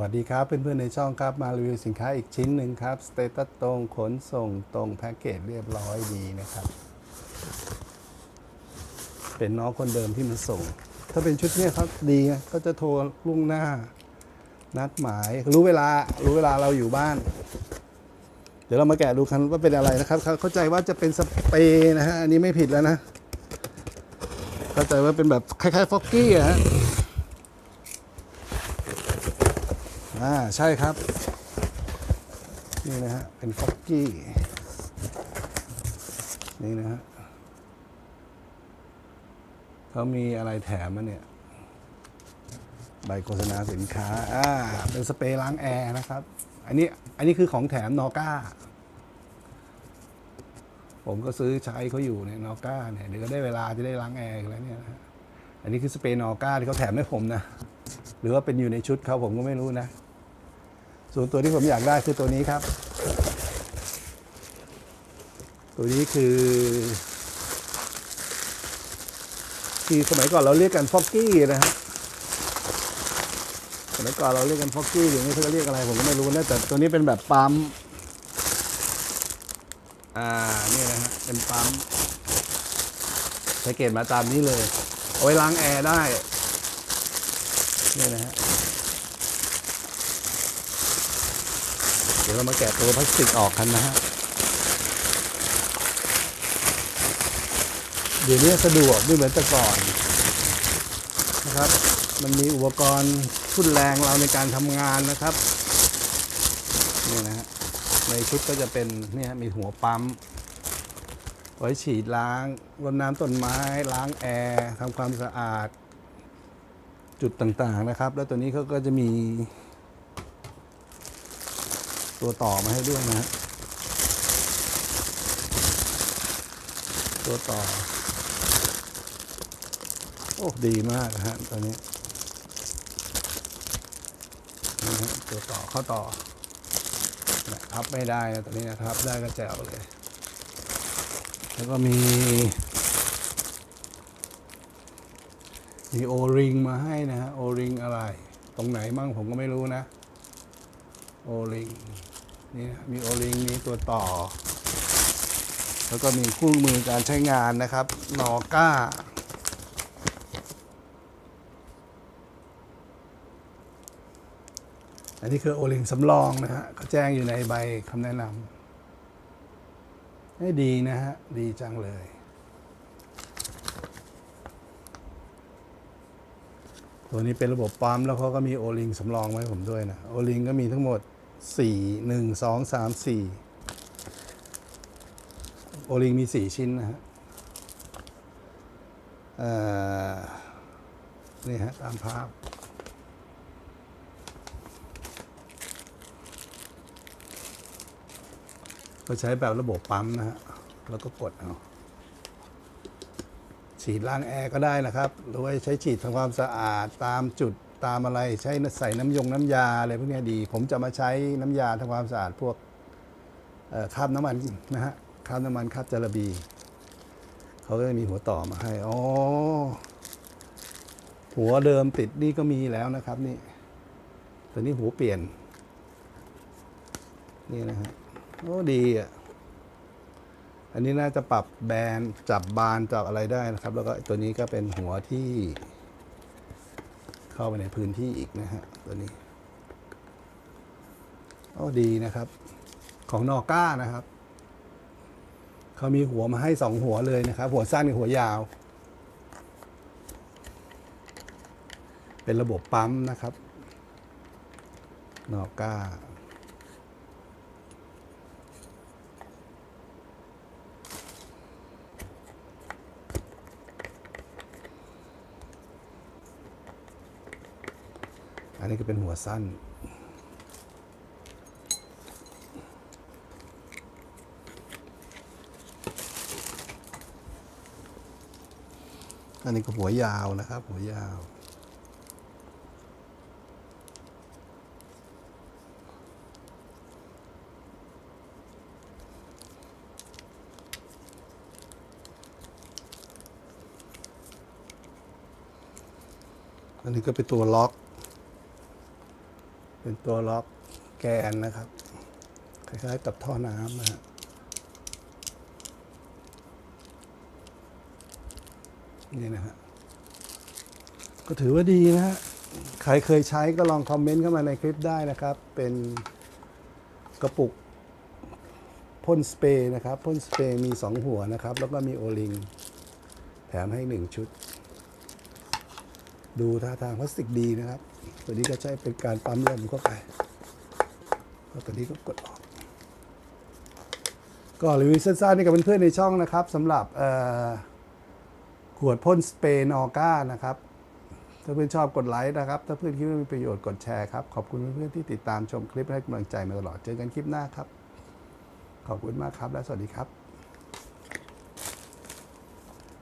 วัสดีครับเพื่อนๆในช่องครับมารีวิวสินค้าอีกชิ้นหนึ่งครับสเตตัสตรงขนส่งตรงแพ็กเกจเรียบร้อยดีนะครับ เป็นน้องคนเดิมที่มาส่ง ถ้าเป็นชุดนี้ครับดีไงก็จะโทรล่วงหน้า นัดหมายรู้เวลารู้เวลาเราอยู่บ้าน เดี๋ยวเรามาแกะดูกันว่าเป็นอะไรนะครับ เข้าใจว่าจะเป็นสเปรย์นะฮะอันนี้ไม่ผิดแล้วนะ เข้าใจว่าเป็นแบบคล้ายๆฟอกกี้อะฮะ อ่าใช่ครับ นี่นะฮะ เป็นฟอกกี้ นี่นะฮะเขามีอะไรแถมมาเนี่ย ใบโฆษณาสินค้า อ่า เป็นสเปรย์ล้างแอร์นะครับ อันนี้ อันนี้คือของแถมนอก้า ผมก็ซื้อใช้เขาอยู่เนี่ยนอก้าเนี่ย เดี๋ยวก็ได้เวลาจะได้ล้างแอร์แล้วเนี่ยนะอันนี้คือสเปรย์นอก้าที่เขาแถมให้ผมนะ หรือว่าเป็นอยู่ในชุดเขาผมก็ไม่รู้นะ ส่วนตัวที่ผมอยากได้คือตัวนี้ครับ ตัวนี้คือที่สมัยก่อนเราเรียกกันฟอกกี้นะฮะสมัยก่อนเราเรียกกันฟอกกี้อย่างนี้เขาเรียกอะไรผมก็ไม่รู้นะแต่ตัวนี้เป็นแบบปั๊มอ่านี่นะฮะเป็นปั๊มแพ็กเกจมาตามนี้เลย เอาไว้ล้างแอร์ได้นี่นะฮะ เดี๋ ยวเรามาแกะตัวพลาสติกออกกันนะฮะ เดี๋ยวนี้สะดวกไม่เหมือนแต่ก่อนนะครับ มันมีอุปกรณ์ทุ่นแรงเราในการทำงานนะครับนี่นะฮะในชุดก็จะเป็นเนี่ยมีหัวปั๊ม ไว้ฉีดล้างรดน้ำต้นไม้ ล้างแอร์ทำความสะอาดจุดต่างๆนะครับ แล้วตัวนี้เขาก็จะมี ตัวต่อมาให้ด้วยนะฮะตัวต่อ โอ้ดีมากฮะตัวนี้นะฮะตัวต่อเข้าต่อนะพับไม่ได้นะตัวนี้นะครับ ได้ก็แจ๋วเลย แล้วก็มีมีโอริงมาให้นะฮะโอริงอะไร ตรงไหนมั่งผมก็ไม่รู้นะ โอลิง นี่มีโอลิงมีตัวต่อ แล้วก็มีคู่มือการใช้งานนะครับนอก้าอันนี้คือโอลิงสำรองนะฮะก็แจ้งอยู่ในใบคำแนะนำให้ดีนะฮะ ดีจังเลย ตัวนี้เป็นระบบปั๊มแล้วเขาก็มีโอลิงสำรองไว้ผมด้วยนะ โอลิงก็มีทั้งหมด 4 1 2 3 4 โอลิงมี 4 ชิ้นนะฮะนี่ฮะ ตามภาพ ก็ใช้แบบระบบปั๊มนะฮะ แล้วก็กดเอาฉีดล้างแอร์ก็ได้นะครับ หรือว่าใช้ฉีดทำความสะอาดตามจุด ตามอะไรใช้ใส่น้ำยงน้ำยาอะไรพวกนี้ดี ผมจะมาใช้น้ำยาทำความสะอาดพวกคราบน้ำมันนะฮะคราบน้ำมันคราบจาระบี เขาก็จะมีหัวต่อมาให้อ๋อหัวเดิมติดนี่ก็มีแล้วนะครับนี่ตัวนี้หัวเปลี่ยน นี่นะฮะโอ้ดีอะอันนี้น่าจะปรับแบนจับบานจับอะไรได้นะครับ แล้วก็ตัวนี้ก็เป็นหัวที่ เข้าไปในพื้นที่อีกนะฮะตัวนี้โอ้ดีนะครับ ของนอก้านะครับเขามีหัวมาให้สองหัวเลยนะครับ หัวสั้นกับหัวยาว เป็นระบบปั๊มนะครับนอก้า อันนี้ก็เป็นหัวสั้น อันนี้ก็หัวยาวนะครับ หัวยาว อันนี้ก็เป็นตัวล็อก เป็นตัวล็อกแกนนะครับ คล้ายๆกับท่อน้ำนะฮะนี่นะฮะก็ถือว่าดีนะฮะใครเคยใช้ก็ลองคอมเมนต์เข้ามาในคลิปได้นะครับ เป็นกระปุกพ่นสเปรย์นะครับพ่นสเปรย์มี 2 หัวนะครับ แล้วก็มีโอลิง แถมให้ 1 ชุด ดูท่าทางพลาสติกดีนะครับ ตัวนี้ก็ใช้เป็นการปั๊มลมเข้าไปแล้วตัวนี้ก็กดออก ก็รีวิวสั้นๆนี่กับเพื่อนๆในช่องนะครับสำหรับขวดพ่นสเปรย์นอก้านะครับ ถ้าเพื่อนชอบกดไลค์นะครับ ถ้าเพื่อนคิดว่ามีประโยชน์กดแชร์ครับ ขอบคุณเพื่อนๆที่ติดตามชมคลิปให้กำลังใจมาตลอด เจอกันคลิปหน้าครับ ขอบคุณมากครับ และสวัสดีครับ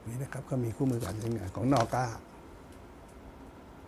นี่นะครับก็มีคู่มือการใช้งานของนอก้า